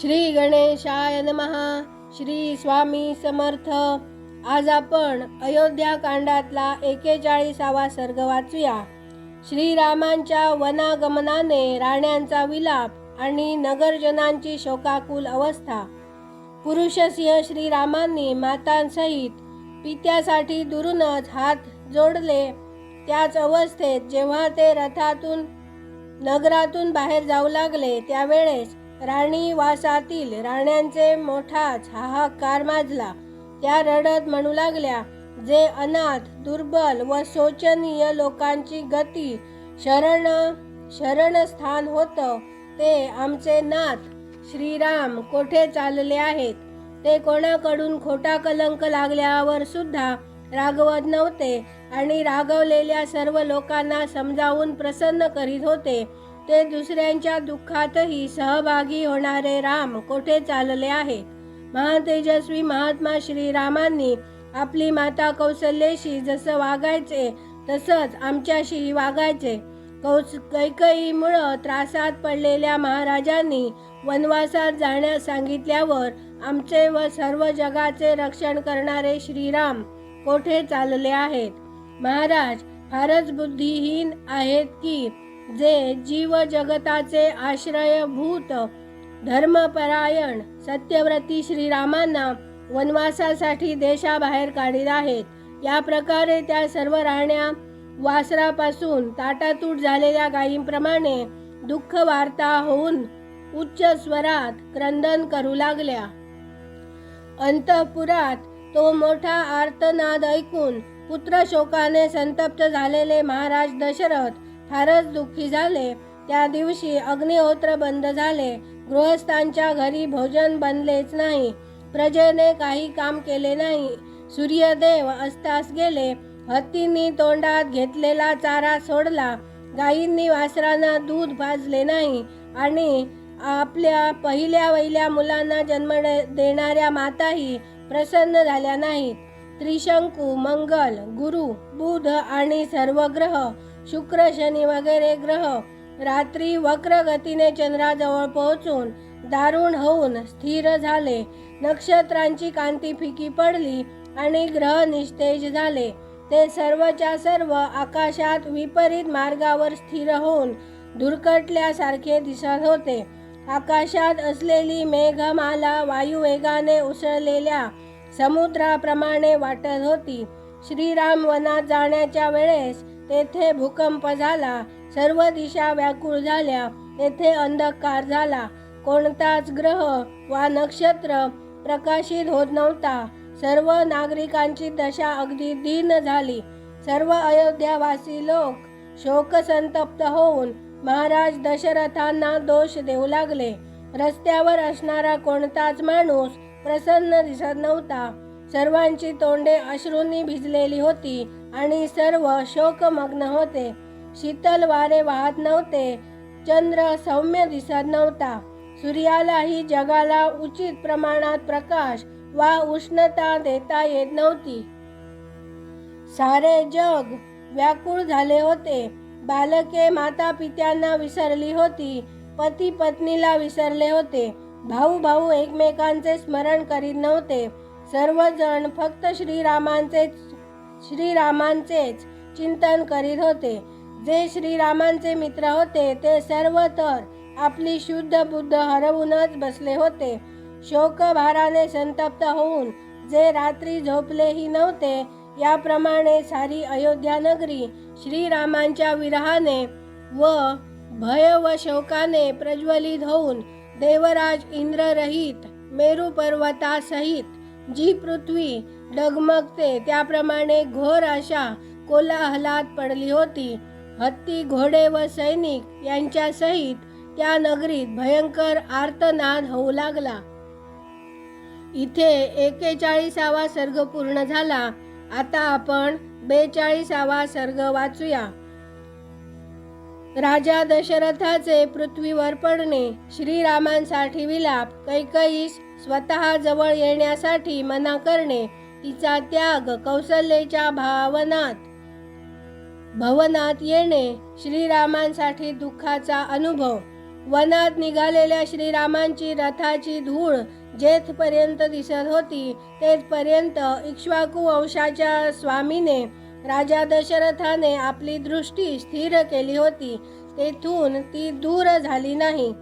श्री गणेशाय नमहा श्री स्वामी समर्थ. आज आपण अयोध्या कांडातला एकेचाळीसावा सर्ग वाचूया. श्रीरामांच्या वनागमनाने राण्यांचा विलाप आणि नगरजनांची शोकाकुल अवस्था. पुरुषसिंह श्रीरामांनी मातांसहित पित्यासाठी दुरूनच हात जोडले. त्याच अवस्थेत जेव्हा ते रथातून नगरातून बाहेर जाऊ लागले त्यावेळेस राणी वासातील राण्यांचे मोठाच हाहाकार माजला. त्या रडत म्हणू लागल्या जे अनाथ दुर्बल व शोचनीय लोकांची गती शरण शरणस्थान होतं ते आमचे नाथ श्रीराम कोठे चालले आहेत? ते कोणाकडून खोटा कलंक लागल्यावर सुद्धा रागवत नव्हते आणि रागवलेल्या सर्व लोकांना समजावून प्रसन्न करीत होते. ते दुसऱ्यांच्या दुःखातही सहभागी होणारे राम कोठे चालले आहेत? महातेजस्वी महात्मा श्रीरामांनी आपली माता कौशल्येशी जसं वागायचे तसंच आमच्याशीही वागायचे. कौस कैकईमुळं त्रासात पडलेल्या महाराजांनी वनवासात जाण्यास सांगितल्यावर आमचे व सर्व जगाचे रक्षण करणारे श्रीराम कोठे चालले आहेत? महाराज फारच बुद्धिहीन आहेत की जे जीव जगताचे आश्रयभूत धर्मपरायण सत्यव्रती श्रीरामांना वनवासासाठी देशाबाहेर काढीत आहेत. या प्रकारे त्या सर्व राहण्या वासरापासून ताटातूट झालेल्या गायींप्रमाणे दुःख वार्ता होऊन उच्च स्वरात क्रंदन करू लागल्या. अंतपुरात तो मोठा आर्तनाद ऐकून पुत्रशोकाने संतप्त झालेले महाराज दशरथ फारच दुःखी झाले. त्या दिवशी अग्निहोत्र बंद झाले. गृहस्थांच्या घरी भोजन बनलेच नाही. प्रजेने काही काम केले नाही. सूर्यदेव अस्तास गेले. हत्तींनी तोंडात घेतलेला चारा सोडला. गायींनी वासरांना दूध भाजले नाही आणि आपल्या पहिल्या वहिल्या मुलांना जन्म दे- देणाऱ्या माताही प्रसन्न झाल्या नाहीत. त्रिशंकू मंगल गुरु बुध आणि सर्व ग्रह शुक्र शनी वगैरे ग्रह रात्री वक्र गतीने चंद्राजवळ पोहोचून दारुण होऊन स्थिर झाले. नक्षत्रांची कांती फिकी पडली आणि ग्रह निस्तेज झाले. ते सर्वच्या सर्व आकाशात विपरीत मार्गावर स्थिर होऊन धुरकटल्यासारखे दिसत होते. आकाशात असलेली मेघमाला वायुवेगाने उसळलेल्या समुद्राप्रमाणे वाटत होती. श्रीराम वनात जाण्याच्या वेळेस तेथे भूकंप झाला सर्व दिशा व्याकुळ झाल्या तेथे अंधकार झाला. कोणताच ग्रह वा नक्षत्र प्रकाशित होत नव्हता. सर्व नागरिकांची दशा अगदी दीन झाली. सर्व अयोध्यावासी लोक शोकसंतप्त होऊन महाराज दशरथांना दोष देऊ लागले. रस्त्यावर असणारा कोणताच माणूस प्रसन्न दिसत नव्हता. सर्वांची तोंडे अश्रूंनी भिजलेली होती आणि सर्व शोकमग्न होते. शीतल वारे वाहत नव्हते. चंद्र सौम्य दिसत नव्हता. सूर्यालाही जगाला उचित प्रमाणात प्रकाश वा उष्णता देता येत नव्हती. सारे जग व्याकुळ झाले होते. बालके माता पित्यांना विसरली होती. पती पत्नीला विसरले होते. भाऊ भाऊ एकमेकांचे स्मरण करीत नव्हते. सर्वजण फक्त श्रीरामांचेच श्रीरामांचेच चिंतन करीत होते. जे श्रीरामांचे मित्र होते ते सर्व तर आपली शुद्ध बुद्ध हरवूनच बसले होते. शोकभाराने संतप्त होऊन जे रात्री झोपलेही नव्हते याप्रमाणे सारी अयोध्या नगरी श्रीरामांच्या विरहाने व भय व शोकाने प्रज्वलित होऊन देवराज इंद्ररहित मेरू पर्वतासहित जी पृथ्वी डगमगते त्याप्रमाणे घोर अशा कोलाहलात पडली होती. हत्ती घोडे व सैनिक यांच्या सहित त्या नगरीत भयंकर आर्तनाद होऊ लागला. इथे एकेचाळीसावा सर्ग पूर्ण झाला. आता आपण बेचाळीसावा सर्ग वाचूया. राजा दशरथाचे पृथ्वीवर पडणे श्रीरामांसाठी विलाप कैकईस स्वतः जवळ येण्यासाठी मना करणे तिचा त्याग कौशल्याच्या भावनात. भवनात येणे श्रीरामांसाठी दुःखाचा अनुभव. वनात निघालेल्या श्रीरामांची रथाची धूळ जेथपर्यंत दिसत होती तेथपर्यंत इक्ष्वाकू वंशाच्या स्वामीने राजा दशरथाने आपली दृष्टी स्थिर केली होती तेथून ती दूर झाली नाही.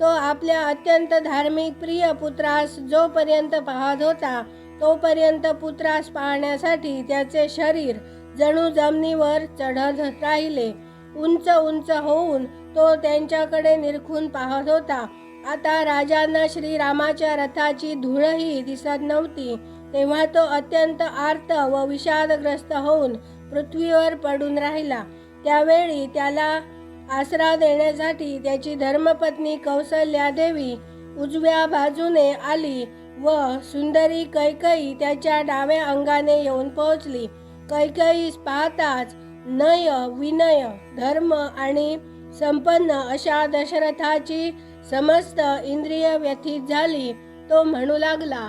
तो आपल्या अत्यंत धार्मिक प्रिय पुत्रास जोपर्यंत पाहत होता तोपर्यंत पुत्रास पाहण्यासाठी त्याचे शरीर जणू जमिनीवर चढत राहिले. उंच उंच होऊन तो त्यांच्याकडे निरखून पाहत होता. आता राजांना श्रीरामाच्या रथाची धूळही दिसत नव्हती. तेव्हा तो अत्यंत आर्त व विषादग्रस्त होऊन पृथ्वीवर पडून राहिला. त्यावेळी त्याला आसरा देण्यासाठी त्याची धर्मपत्नी कौसल्या देवी उजव्या बाजूने आली व सुंदरी कैकई त्याच्या डाव्या अंगाने येऊन पोहोचली. कैकईस पाहताच नय विनय धर्म आणि संपन्न अशा दशरथाची समस्त इंद्रिय व्यथित झाली. तो म्हणू लागला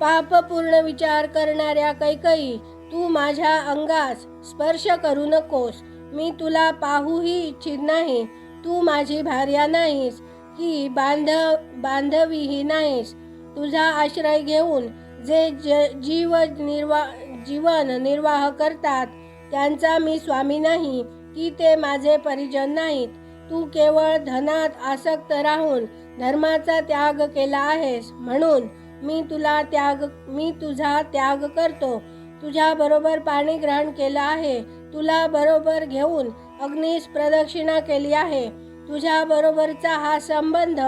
पापपूर्ण विचार करणाऱ्या कैकई तू माझ्या अंगास स्पर्श करू नकोस. मी तुला पाहूही इच्छित नाही. तू माझी भार्या नाहीस. की बांधव बांधवीही नाहीस. तुझा आश्रय घेऊन जे ज जीव निर्वा जीवन निर्वाह करतात त्यांचा मी स्वामी नाही. की ते माझे परिजन नाहीत. तू केवळ धनात आसक्त राहून धर्माचा त्याग केला आहेस. म्हणून मी तुला त्याग मी तुझा त्याग करतो. तुझ्याबरोबर पाणी ग्रहण केलं आहे. तुला बरोबर घेऊन अग्नीस प्रदक्षिणा केली आहे. तुझ्या बरोबरचा हा संबंध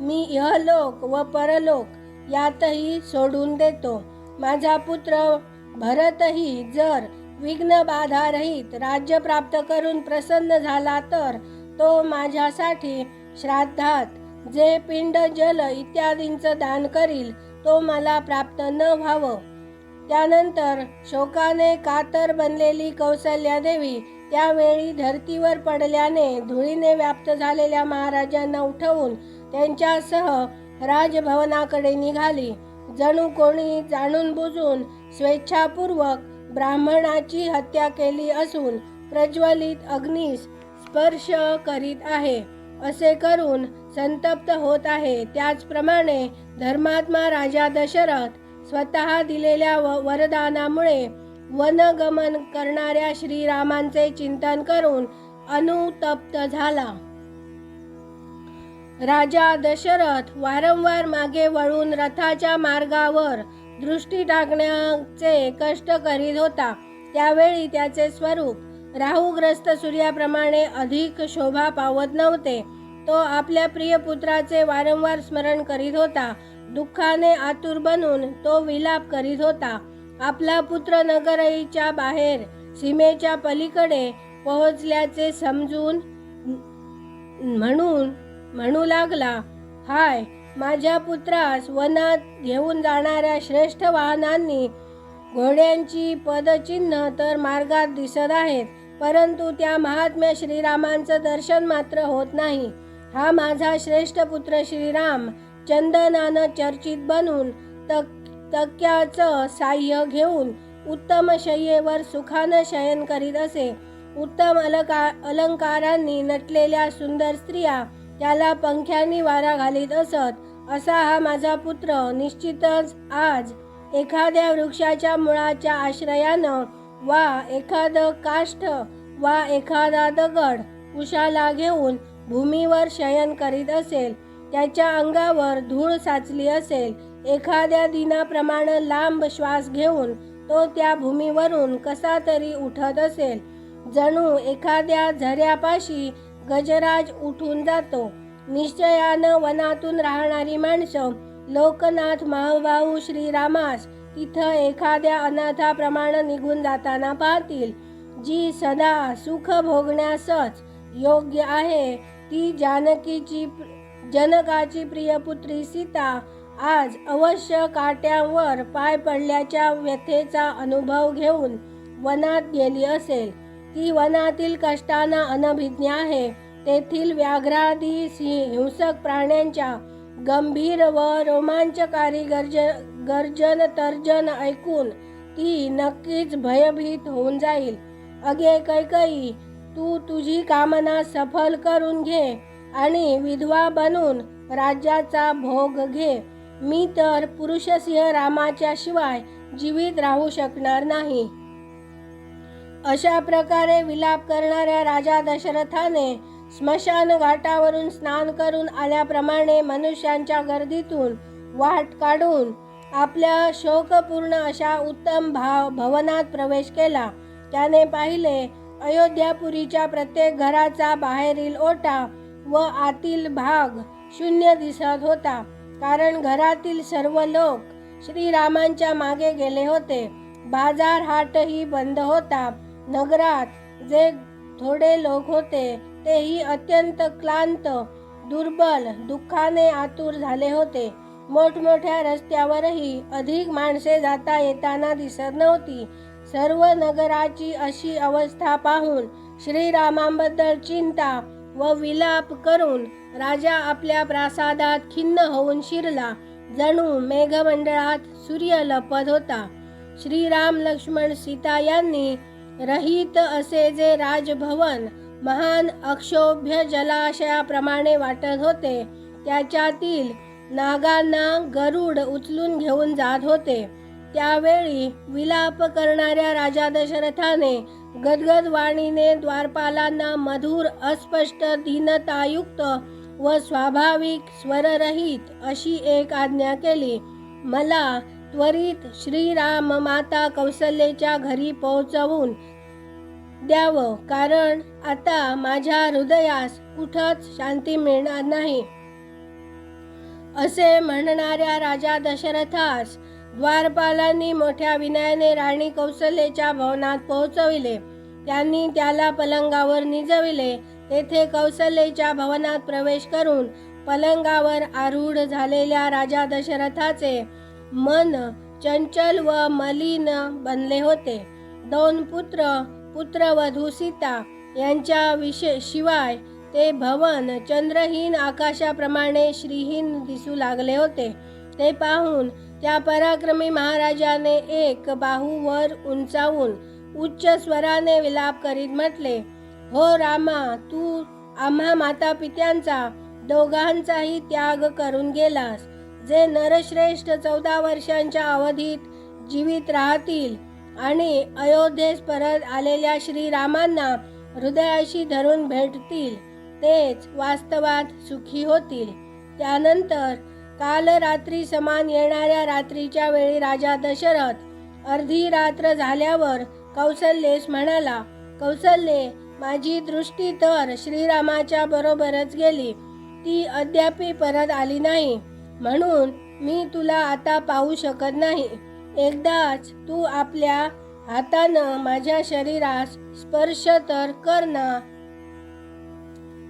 मी इहलोक व परलोक यातही सोडून देतो. माझा पुत्र भरतही जर विघ्न बाधा रहित राज्य प्राप्त करून प्रसन्न झाला तर तो माझ्यासाठी श्राद्धात जे पिंड जल इत्यादींचं दान करील तो मला प्राप्त न व्हावं. त्यानंतर शोकाने कातर बनलेली कौसल्या देवी त्यावेळी धर्तीवर पडल्याने धुळीने व्याप्त झालेल्या महाराजांना उठवून त्यांच्यासह राजभवनाकडे निघाली. जणू कोणी जाणून बुजून स्वेच्छापूर्वक ब्राह्मणाची हत्या केली असून प्रज्वलित अग्नीस स्पर्श करीत आहे. असे करून संतप्त होत आहे. त्याचप्रमाणे धर्मात्मा राजा दशरथ स्वतः दिलेल्या व वरदानामुळे वनगमन करणाऱ्या श्रीरामांचे चिंतन करून अनुतप्त झाला. राजा दशरथ वारंवार मागे वळून रथाच्या मार्गावर दृष्टी टाकण्याचे कष्ट करीत होता. त्यावेळी त्याचे स्वरूप राहुग्रस्त सूर्याप्रमाणे अधिक शोभा पावत नव्हते. तो आपल्या प्रिय पुत्राचे वारंवार स्मरण करीत होता. दुःखाने आतुर बनून तो विलाप करीत होता. आपला पुत्र नगरईच्या बाहेर सीमेच्या पलीकडे पोहोचल्याचे समजून म्हणून म्हणू लागला हाय माझ्या पुत्रास वनात घेऊन जाणाऱ्या श्रेष्ठ वाहनांनी घोड्यांची पदचिन्ह तर मार्गात दिसत आहेत परंतु त्या महात्म्य श्रीरामांचं दर्शन मात्र होत नाही. हा माझा श्रेष्ठ पुत्र श्रीराम चंदनानं चर्चित बनून तक तक्याचं साह्य घेऊन उत्तम शय्येवर सुखानं शयन करीत असे. उत्तम अलका अलंकारांनी नटलेल्या सुंदर स्त्रिया त्याला पंख्यांनी वारा घालीत असत. असा हा माझा पुत्र. निश्चितच आज एखाद्या वृक्षाच्या मुळाच्या आश्रयानं वा एखादं काष्ठ वा एखादा दगड उशाला घेऊन भूमीवर शयन करीत असेल. त्याच्या अंगावर धूळ साचली असेल. एखाद्या दिनाप्रमाणे लांब श्वास घेऊन तो त्या भूमीवरून कसा तरी उठत असेल. जणू एखाद्या झऱ्यापाशी गजराज उठून जातो. निश्चयानं वनातून राहणारी माणसं लोकनाथ महाभाऊ श्रीरामास तिथं एखाद्या अनाथाप्रमाणे निघून जाताना पाहतील. जी सदा सुख भोगण्यासच योग्य आहे ती जानकीची जनकाची प्रियपुत्री सीता आज अवश्य काट्यांवर पाय पडल्याच्या व्यथेचा अनुभव घेऊन वनात गेली असेल. ती वनातील कष्टांना अनभिज्ञ आहे. तेथील व्याघ्रादी सिंह हिंसक प्राण्यांच्या गंभीर व रोमांचकारी गर्ज गर्जन तर्जन ऐकून ती नक्कीच भयभीत होऊन जाईल. अगे कैकई तू तुझी कामना सफल करून घे. आणि विधवा बनून राज्याचा भोग घे. मी तर पुरुषसिंह रामाच्या शिवाय जीवित राहू शकणार नाही. अशा प्रकारे विलाप करणाऱ्या राजा दशरथाने स्मशान घाटावरून स्नान करून आल्याप्रमाणे मनुष्यांच्या गर्दीतून वाट काढून आपल्या शोकपूर्ण अशा उत्तम भाव भवनात प्रवेश केला. त्याने पाहिले अयोध्यापुरीच्या प्रत्येक घराचा बाहेरील ओटा व आतील भाग शून्य दिसत होता. कारण घरातील सर्व लोक श्रीरामांच्या मागे गेले होते. बाजार हाटही बंद होता. नगरात जे थोडे लोक होते तेही अत्यंत क्लांत दुर्बल दुःखाने आतुर झाले होते. मोठमोठ्या रस्त्यावरही अधिक माणसे जाता येताना दिसत नव्हती. सर्व नगराची अशी अवस्था पाहून श्रीरामांबद्दल चिंता व विलाप करून राजा आपल्या प्रासादात खिन्न होऊन शिरला. जणू मेघमंडळात सूर्य लपत होता. श्रीराम लक्ष्मण सीता यांनी रहित असे जे राजभवन महान अक्षोभ्य जलाशयाप्रमाणे वाटत होते त्याच्यातील नागांना गरुड उचलून घेऊन जात होते. त्यावेळी विलाप करणाऱ्या राजा दशरथाने गदगद वाणीने द्वारपालांना मधुर अस्पष्ट दीनतायुक्त व स्वाभाविक स्वररहित अशी एक आज्ञा केली. मला त्वरित श्रीराम माता कौशल्येच्या घरी पोहोचवून द्यावं कारण आता माझ्या हृदयास कुठंच शांती मिळणार नाही. असे म्हणणाऱ्या राजा दशरथास द्वारपालांनी मोठ्या विनयाने राणी कौशल्येच्या भवनात पोहोचविले. त्यांनी त्याला पलंगावर निजविले. तेथे कौशल्येच्या भवनात प्रवेश करून पलंगावर आरूढ झालेल्या राजा दशरथाचे मन चंचल व मलिन बनले होते. दोन पुत्र पुत्रवधू सीता यांच्या विषय शिवाय ते भवन चंद्रहीन आकाशाप्रमाणे श्रीहीन दिसू लागले होते. ते पाहून त्या पराक्रमी महाराजाने एक बाहू वर उंचावून उच्च स्वराने विलाप करीत म्हटले हो रामा तू आम्हा माता पित्यांचा दोघांचाही त्याग करून गेलास जे नरश्रेष्ठ चौदा वर्षांच्या अवधीत जीवित राहतील आणि अयोध्येस परत आलेल्या श्रीरामांना हृदयाशी धरून भेटतील तेच वास्तवात सुखी होतील. त्यानंतर काल रात्री समान येणाऱ्या रात्रीच्या वेळी राजा दशरथ अर्धी रात्र झाल्यावर कौशल्येस म्हणाला कौशल्ये माझी दृष्टी तर श्रीरामाच्या बरोबरच गेली. ती अद्यापी परत आली नाही. म्हणून मी तुला आता पाहू शकत नाही. एकदाच तू आपल्या हातानं माझ्या शरीरास स्पर्श तर कर ना.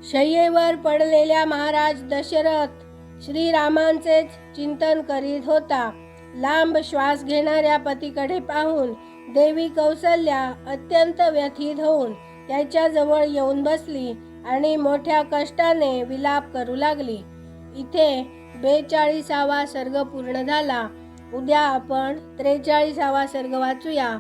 शय्येवर पडलेल्या महाराज दशरथ श्रीरामांचेच चिंतन करीत होता. लांब श्वास घेणाऱ्या पतीकडे पाहून देवी कौसल्या अत्यंत व्यथित होऊन त्याच्याजवळ येऊन बसली आणि मोठ्या कष्टाने विलाप करू लागली. इथे बेचाळीसावा सर्ग पूर्ण झाला. उद्या आपण त्रेचाळीसावा सर्ग वाचूया.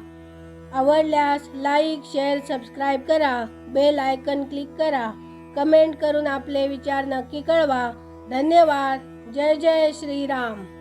आवडल्यास लाईक शेअर सबस्क्राईब करा. बेल आयकन क्लिक करा. कमेंट करून आपले विचार नक्की कळवा. धन्यवाद. जय जय श्रीराम.